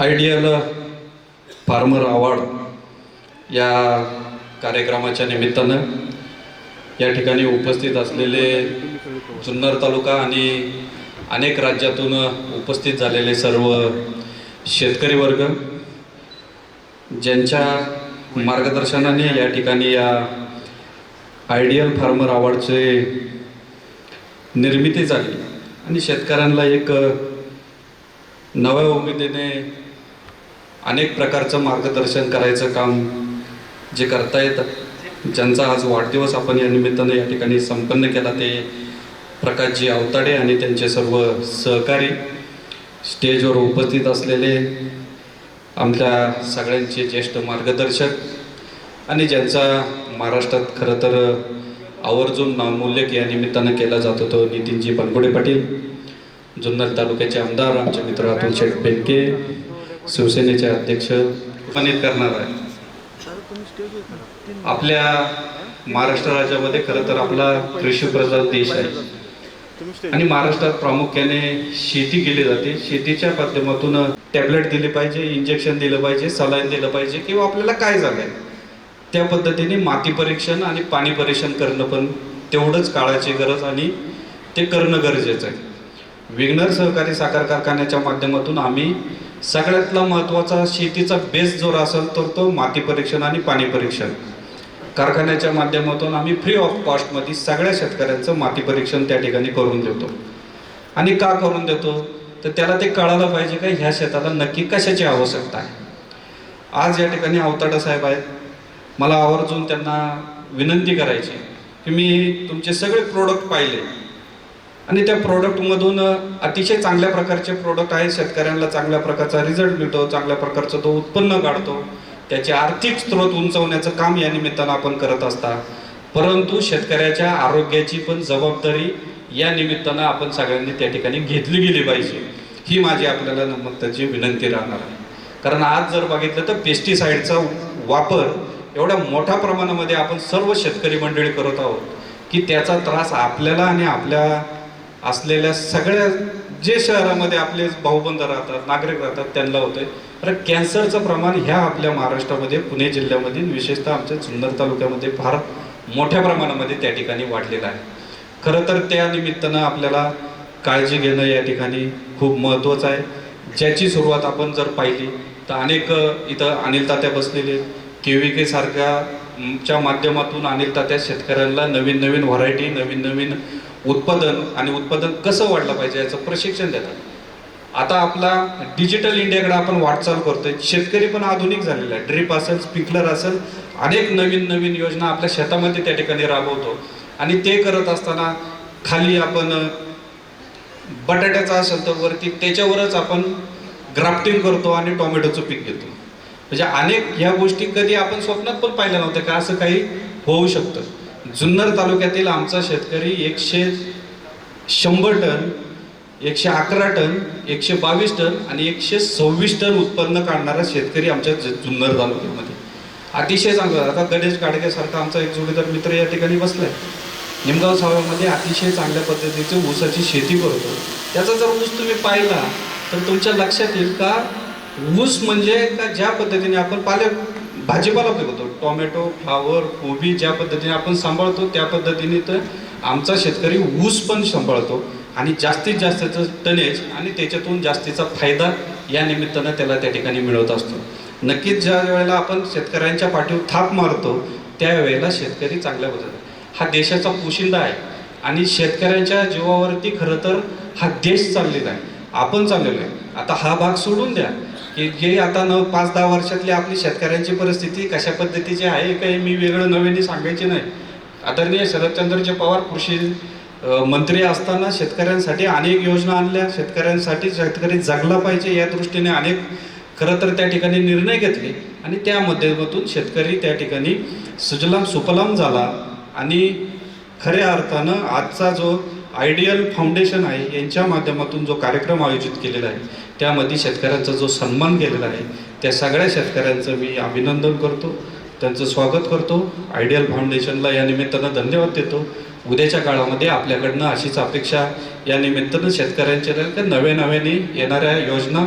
Ideal farmer award या कार्यक्रमाच्या निमित्तानं या ठिकाणी उपस्थित असलेले जुन्नर तालुका आणि अनेक राज्यातून उपस्थित झालेले सर्व शेतकरी वर्ग ज्यांच्या मार्गदर्शनाने या ठिकाणी या आयडियल फार्मर अवॉर्डचे निर्मिती झाली. आणि शेतकऱ्यांना एक नव्या उमेदीने अनेक प्रकारचं मार्गदर्शन करायचं काम जे करता येतं. ज्यांचा आज वाढदिवस आपण या निमित्तानं या ठिकाणी संपन्न केला ते प्रकाशजी अवताडे आणि त्यांचे सर्व सहकारी स्टेजवर उपस्थित असलेले आमच्या सगळ्यांचे ज्येष्ठ मार्गदर्शक आणि ज्यांचा महाराष्ट्रात खरं तर आवर्जून नावमूल्यक या निमित्तानं केला जात होतो नितीनजी बनगुडे पाटील. जुन्नर तालुक्याचे आमदार आमचे मित्र अतुल शेठ बेनके शिवसेनेचे अध्यक्ष उपनित करणार आहे आपल्या महाराष्ट्र राज्यामध्ये खरं तर आपला कृषीप्रधान देश आहे. आणि महाराष्ट्रात प्रामुख्याने शेती केली जाते. शेतीच्या माध्यमातून टॅबलेट दिले पाहिजे इंजेक्शन दिलं पाहिजे सलाईन दिलं पाहिजे किंवा आपल्याला काय झालंय. त्या पद्धतीने माती परीक्षण आणि पाणी परीक्षण करणं पण तेवढंच काळाची गरज आणि ते करणं गरजेचं आहे. विग्नर सहकारी साखर कारखान्याच्या माध्यमातून आम्ही सगळ्यातला महत्त्वाचा शेतीचा बेस जो असेल तर तो माती परीक्षण आणि पाणी परीक्षण. कारखान्याच्या माध्यमातून आम्ही फ्री ऑफ कॉस्टमध्ये सगळ्या शेतकऱ्यांचं माती परीक्षण त्या ठिकाणी करून देतो. आणि का करून देतो? तर त्याला ते कळायला पाहिजे का ह्या शेताला नक्की कशाची आवश्यकता आहे? आज या ठिकाणी अवताडा साहेब आहेत. मला आवर्जून त्यांना विनंती करायची की मी तुमचे सगळे प्रोडक्ट पाहिले. आणि त्या प्रोडक्टमधून अतिशय चांगल्या प्रकारचे प्रोडक्ट आहे शेतकऱ्यांना चांगल्या प्रकारचा रिझल्ट मिळतो चांगल्या प्रकारचं तो उत्पन्न काढतो. त्याचे आर्थिक स्रोत उंचवण्याचं काम या निमित्तानं आपण करत असता. परंतु शेतकऱ्याच्या आरोग्याची पण जबाबदारी या निमित्तानं आपण सगळ्यांनी त्या ठिकाणी घेतली गेली पाहिजे. ही माझी आपल्याला नमत्ताची विनंती राहणार आहे. कारण आज जर बघितलं तर पेस्टिसाईडचा वापर एवढ्या मोठ्या प्रमाणामध्ये आपण सर्व शेतकरी मंडळी करत आहोत की त्याचा त्रास आपल्याला आणि आपल्या असलेल्या सगळ्या जे शहरामध्ये आपले भाऊबंद राहतात नागरिक राहतात त्यांना होतंय. तर कॅन्सरचं प्रमाण ह्या आपल्या महाराष्ट्रामध्ये पुणे जिल्ह्यामध्ये विशेषतः आमच्या जुन्नर तालुक्यामध्ये फार मोठ्या प्रमाणामध्ये त्या ठिकाणी वाढलेलं आहे. खरं तर त्या निमित्तानं आपल्याला काळजी घेणं या ठिकाणी खूप महत्त्वाचं आहे. ज्याची सुरुवात आपण जर पाहिली तर अनेक इथं अनिल तात्या बसलेले के व्ही के सारख्या च्या माध्यमातून अनिल तात्या शेतकऱ्यांना नवीन नवीन व्हरायटी नवीन नवीन उत्पादन आणि उत्पादन कसं वाढलं पाहिजे याचं प्रशिक्षण देतात. आता आपला डिजिटल इंडियाकडे आपण वाटचाल करतोय. शेतकरी पण आधुनिक झालेला आहे. ड्रीप असेल स्प्रिंकलर असेल अनेक नवीन नवीन योजना आपल्या शेतामध्ये त्या ठिकाणी राबवतो. आणि ते करत असताना खाली आपण बटाट्याचा असेल तर वरती त्याच्यावरच आपण ग्राफ्टिंग करतो आणि टोमॅटोचं पीक घेतो. म्हणजे अनेक ह्या गोष्टी कधी आपण स्वप्नात पण पाहिल्या नव्हत्या का असं काही होऊ शकतं. जुन्नर तालुक्यातील आमचा शेतकरी एकशे शंभर टन एकशे अकरा टन एकशे बावीस टन आणि एकशे सव्वीस टन उत्पन्न काढणारा शेतकरी आमच्या जुन्नर तालुक्यामध्ये. अतिशय चांगला. आता गणेश गाडगेसारखा आमचा एक जोडीदार मित्र या ठिकाणी बसलाय. निमगाव सावळामध्ये अतिशय चांगल्या पद्धतीचं ऊसाची शेती करतो. त्याचा जर ऊस तुम्ही पाहिला तर तुमच्या लक्षात येईल का? ऊस म्हणजे का ज्या पद्धतीने आपण पाले भाजीपाला पिकवतो. टोमॅटो फ्लावर कोबी ज्या पद्धतीने आपण सांभाळतो त्या पद्धतीने तर आमचा शेतकरी ऊस पण सांभाळतो. आणि जास्तीत जास्तचं टनेज आणि त्याच्यातून जास्तीचा फायदा या निमित्तानं त्याला त्या ठिकाणी मिळवत असतो. नक्कीच ज्या वेळेला आपण शेतकऱ्यांच्या पाठीवर थाप मारतो त्यावेळेला शेतकरी चांगल्या पद्धतीने. हा देशाचा पोशिंदा आहे. आणि शेतकऱ्यांच्या जीवावरती खरं तर हा देश चाललेला आहे. आपण चाललेलो आहे. आता हा भाग सोडून द्या. की जे आता न पाच दहा वर्षातली आपली शेतकऱ्यांची परिस्थिती कशा पद्धतीची आहे काही मी वेगळं नव्याने सांगायचे नाही. आदरणीय शरदचंद्रजी पवार कृषी मंत्री असताना शेतकऱ्यांसाठी अनेक योजना आणल्या. शेतकऱ्यांसाठी शेतकरी जगला पाहिजे या दृष्टीने अनेक खरं तर त्या ठिकाणी निर्णय घेतले आणि त्या माध्यमातून शेतकरी त्या ठिकाणी सुजलाम सुफलाम झाला. आणि खऱ्या अर्थानं आजचा जो आयडियल फाउंडेशन आहे यांच्या माध्यमातून जो कार्यक्रम आयोजित केलेला आहे त्यामध्ये शेतकऱ्यांचा जो सन्मान केलेला आहे त्या सगळ्या शेतकऱ्यांचं मी अभिनंदन करतो त्यांचं स्वागत करतो. आयडियल फाउंडेशनला या निमित्तानं धन्यवाद देतो. उद्याच्या काळामध्ये आपल्याकडनं अशीच अपेक्षा या निमित्तानं शेतकऱ्यांच्या राहील नव्या नव्याने येणाऱ्या योजना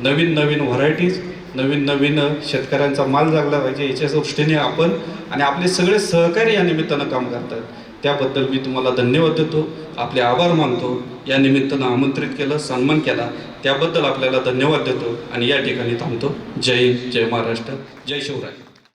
नवीन नवीन व्हरायटीज नवीन नवीन शेतकऱ्यांचा माल जागला पाहिजे याच्या दृष्टीने आपण आणि आपले सगळे सहकारी या निमित्तानं काम करतात. त्याबद्दल मी तुम्हाला धन्यवाद देतो. आपले आभार मानतो. या निमित्तानं आमंत्रित केलं सन्मान केला. त्याबद्दल आपल्याला धन्यवाद देतो. आणि या ठिकाणी थांबतो. जय हिंद जय महाराष्ट्र. जय शिवराय.